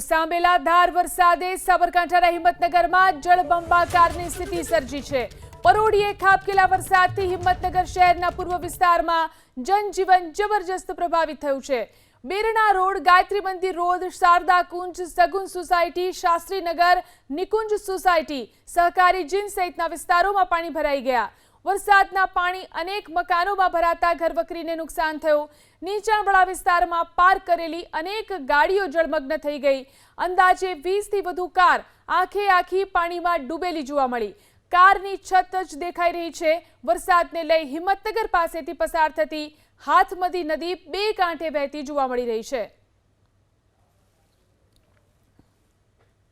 તો સાંભેલા ધાર વરસાદે સાબરકાંઠાના હિંમતનગરમાં જળબંબાકારની સ્થિતિ સર્જી છે. પરોડીએ ખાબકેલા વરસાદથી હિંમતનગર શહેરના પૂર્વ વિસ્તારમાં જનજીવન જબરજસ્ત પ્રભાવિત થયું છે. Berana road, Gayatri Mandir road, Sharda Kunj, Sagun society, Shastrinagar, Nikunj society સહકારી જીન સહિતના વિસ્તારોમાં પાણી ભરાઈ ગયા. વરસાદના પાણી અનેક મકાનોમાં ભરાતા ઘરવકરીને નુકસાન થયું. નીચાણવાળા વિસ્તારમાં પાર્ક કરેલી અનેક ગાડીઓ જળમગ્ન થઈ ગઈ. અંદાજે વીસથી વધુ કાર આખે આખી પાણીમાં ડૂબેલી જોવા મળી. કારની છત જ દેખાઈ રહી છે. વરસાદને લઈ હિંમતનગર પાસેથી પસાર થતી હાથમતી નદી બે કાંઠે વહેતી જોવા મળી રહી છે.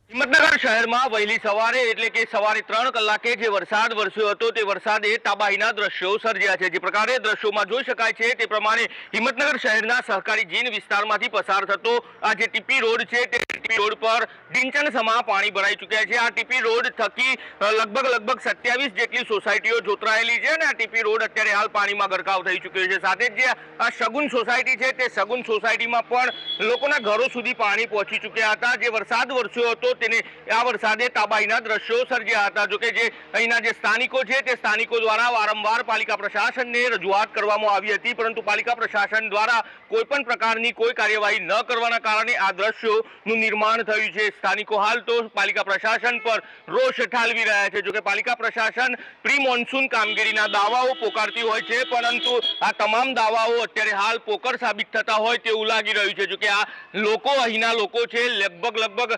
હિંમતનગર શહેરમાં વહેલી સવારે એટલે કે સવારે ત્રણ કલાકે જે વરસાદ વરસ્યો હતો તે વરસાદે તાબાહીના દ્રશ્યો સર્જ્યા છે. જે પ્રકારે દ્રશ્યોમાં જોઈ શકાય છે તે પ્રમાણે હિંમતનગર શહેરના સહકારી જીન વિસ્તારમાંથી પસાર થતો આ જે ટીપી રોડ છે તે ટીપી રોડ પર ડિંચણ સમા પાણી ભરાઈ ચૂક્યા છે. આ ટીપી રોડ થકી લગભગ લગભગ સત્યાવીસ જેટલી સોસાયટીઓ જોતરાયેલી છે અને આ ટીપી રોડ અત્યારે હાલ પાણીમાં ગરકાવ થઈ ચૂક્યો છે. સાથે જ આ સગુન સોસાયટી છે તે સગુન સોસાયટીમાં પણ લોકોના ઘરો સુધી પાણી પહોંચી ચૂક્યા હતા. જે વરસાદ વરસ્યો હતો તેને, આ વરસાદે તાબાહીના દ્રશ્યો સર્જ્યા હતા. જોકે જે અહીંના જે સ્થાનિકો છે તે સ્થાનિકો દ્વારા વારંવાર પાલિકા પ્રશાસનને રજૂઆત કરવામાં આવી હતી. પરંતુ પાલિકા પ્રશાસન દ્વારા કોઈ પણ પ્રકારની કોઈ કાર્યવાહી ન કરવાના કારણે આ દ્રશ્યોનું નિર્માણ થયું છે સ્થાનિકો હાલ તો પાલિકા પ્રશાસન પર રોષ ઠાલવી રહ્યા છે જોકે પાલિકા પ્રશાસન પ્રી મોન્સૂન કામગીરીના દાવાઓ પોકારતી હોય છે પરંતુ આ તમામ દાવાઓ અત્યારે હાલ પોકર સાબિત થતા હોય તેવું લાગી રહ્યું છે જોકે આ લોકો અહીંના લોકો છે, લગભગ લગભગ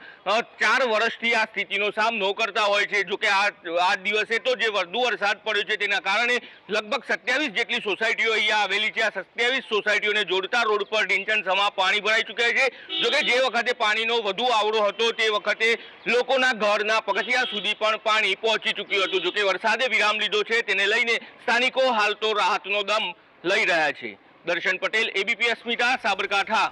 ચાર વર્ષથી આ સ્થિતિનો સામનો કરતા હોય છે જોકે આ આ દિવસે તો જે વધુ વરસાદ પડ્યો છે તેના કારણે લગભગ સત્યાવીસ જેટલી સોસાયટીઓ અહીંયા આવેલી છે. આ સત્યાવીસ સોસાયટીઓને જોડતા રોડ પર ડિંચણ સમા પાણી ભરાઈ ચૂક્યા છે. જોકે જે વખતે પાણીનો વધુ આવડો હતો તે વખતે લોકોના ઘરના પગથિયા સુધી પણ પાણી પહોંચી ચૂક્યું હતું. જોકે વરસાદે વિરામ લીધો છે, તેને લઈને સ્થાનિકો હાલ તો રાહતનો દમ લઈ રહ્યા છે. દર્શન પટેલ એબીપી અસ્મિતા સાબરકાંઠા.